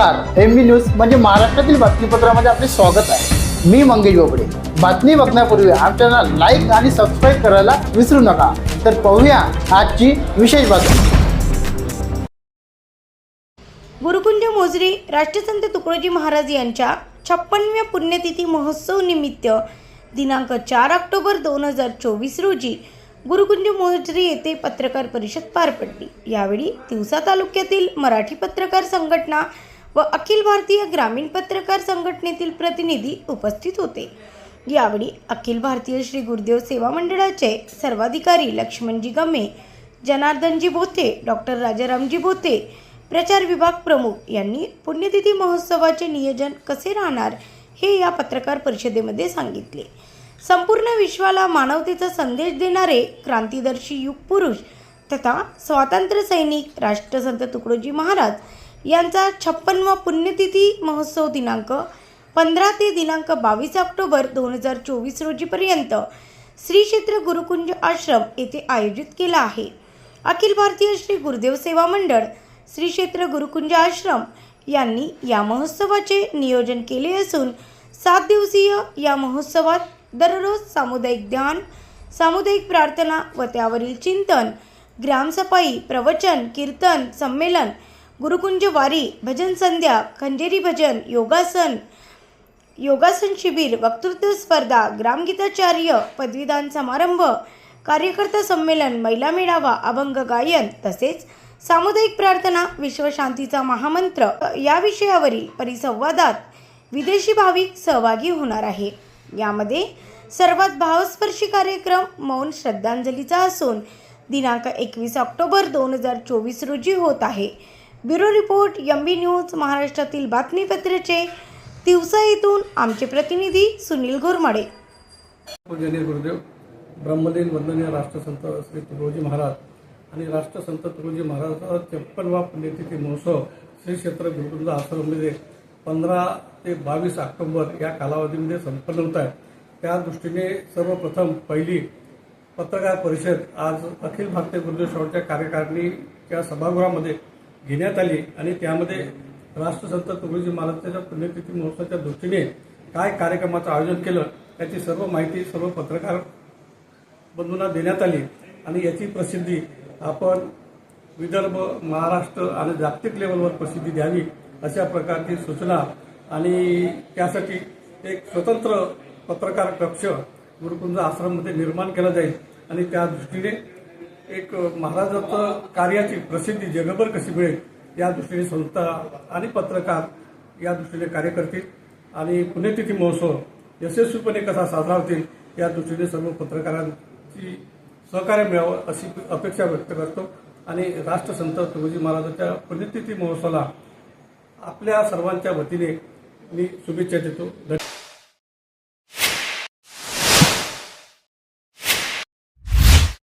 नमस्कार. M B news म्हणजे महाराष्ट्रातील बातमीपत्रामध्ये आपले स्वागत आहे. मी मंगेश बोबडे. बातमी बघण्यापूर्वी आमच्या लाईक आणि सबस्क्राईब करायला विसरू नका. तर पाहूया आजची विशेष बातमी. गुरुकुंज मोजरी राष्ट्रसंत तुकडोजी महाराज यांच्या छप्पनव्या पुण्यतिथी महोत्सव निमित्त दिनांक चार ऑक्टोबर दोन हजार चोवीस रोजी गुरुकुंज मोजरी येथे पत्रकार परिषद पार पडली. यावेळी दिवसा तालुक्यातील मराठी पत्रकार संघटना व अखिल भारतीय ग्रामीण पत्रकार संघटनेतील प्रतिनिधी उपस्थित होते. यावेळी अखिल भारतीय श्री गुरुदेव सेवा मंडळाचे सर्वाधिकारी लक्ष्मणजी गमे जनार्दनजी भोते डॉक्टर राजारामजी बोते प्रचार विभाग प्रमुख यांनी पुण्यतिथी महोत्सवाचे नियोजन कसे राहणार हे या पत्रकार परिषदेमध्ये सांगितले. संपूर्ण विश्वाला मानवतेचा संदेश देणारे क्रांतिदर्शी युग पुरुष तथा स्वातंत्र्य सैनिक राष्ट्रसंत तुकडोजी महाराज यांचा छप्पनवा पुण्यतिथी महोत्सव दिनांक पंधरा ते दिनांक बावीस ऑक्टोबर दोन हजार चोवीस रोजीपर्यंत श्री क्षेत्र गुरुकुंज आश्रम येथे आयोजित केला आहे. अखिल भारतीय श्री गुरुदेव सेवा मंडळ श्री क्षेत्र गुरुकुंज आश्रम यांनी या महोत्सवाचे नियोजन केले असून सात दिवसीय या महोत्सवात दररोज सामुदायिक ध्यान सामुदायिक प्रार्थना व त्यावरील चिंतन ग्रामसफाई प्रवचन कीर्तन संमेलन गुरुकुंज वारी भजन संध्या खंजेरी भजन योगासन योगासन शिबिर वक्तृत्व स्पर्धा ग्रामगीताचार्य पदवीदान समारंभ कार्यकर्ता संमेलन महिला मेळावा अभंग गायन तसेच सामुदायिक प्रार्थना विश्वशांतीचा महामंत्र. या विषयावरील परिसंवादात विदेशी भाविक सहभागी होणार आहे. यामध्ये सर्वात भावस्पर्शी कार्यक्रम मौन श्रद्धांजलीचा असून दिनांक एकवीस ऑक्टोबर दोन हजार चोवीस रोजी होत आहे. Bureau report M B news महाराष्ट्रातील बातमीपत्राचे दिवसा येथून आमचे प्रतिनिधी सुनील घोरमाडे. पूजनीय गुरुदेव ब्रह्मदेन वंदनीय राष्ट्रसंत श्री तुकडोजी महाराज आणि राष्ट्रसंत तुकडोजी महाराजांचा छप्पनवा पुण्यतिथी महोत्सव श्री क्षेत्र गुरुकुंद आश्रममध्ये पंधरा ते बावीस ऑक्टोबर या कालावधीमध्ये संपन्न होत आहे. त्या दृष्टीने सर्वप्रथम पहिली पत्रकार परिषद आज अखिल भारतीय गुरुदेव शाळेच्या कार्यकारिणीच्या सभागृहामध्ये घेण्यात आली आणि त्यामध्ये राष्ट्रसंत तुकडोजी महाराजांच्या पुण्यतिथी महोत्सवाच्या दृष्टीने काय कार्यक्रमाचं आयोजन केलं याची सर्व माहिती सर्व पत्रकार बंधूंना देण्यात आली. आणि याची प्रसिद्धी आपण विदर्भ महाराष्ट्र आणि जागतिक लेवलवर प्रसिद्धी द्यावी अशा प्रकारची सूचना आणि त्यासाठी एक स्वतंत्र पत्रकार कक्ष गुरुकुंज आश्रममध्ये निर्माण केला जाईल. आणि त्या दृष्टीने एक महाराजाचं कार्याची प्रसिद्धी जगभर कशी मिळेल या दृष्टीने संस्था आणि पत्रकार या दृष्टीने कार्य करतील. आणि पुण्यतिथी महोत्सव यशस्वीपणे कसा साजरा होतील या दृष्टीने सर्व पत्रकारांची सहकार्य मिळावं अशी अपेक्षा व्यक्त करतो. आणि राष्ट्रसंत तुकोजी महाराजांच्या पुण्यतिथी महोत्सवाला आपल्या सर्वांच्या वतीने मी शुभेच्छा देतो. धन्यवाद.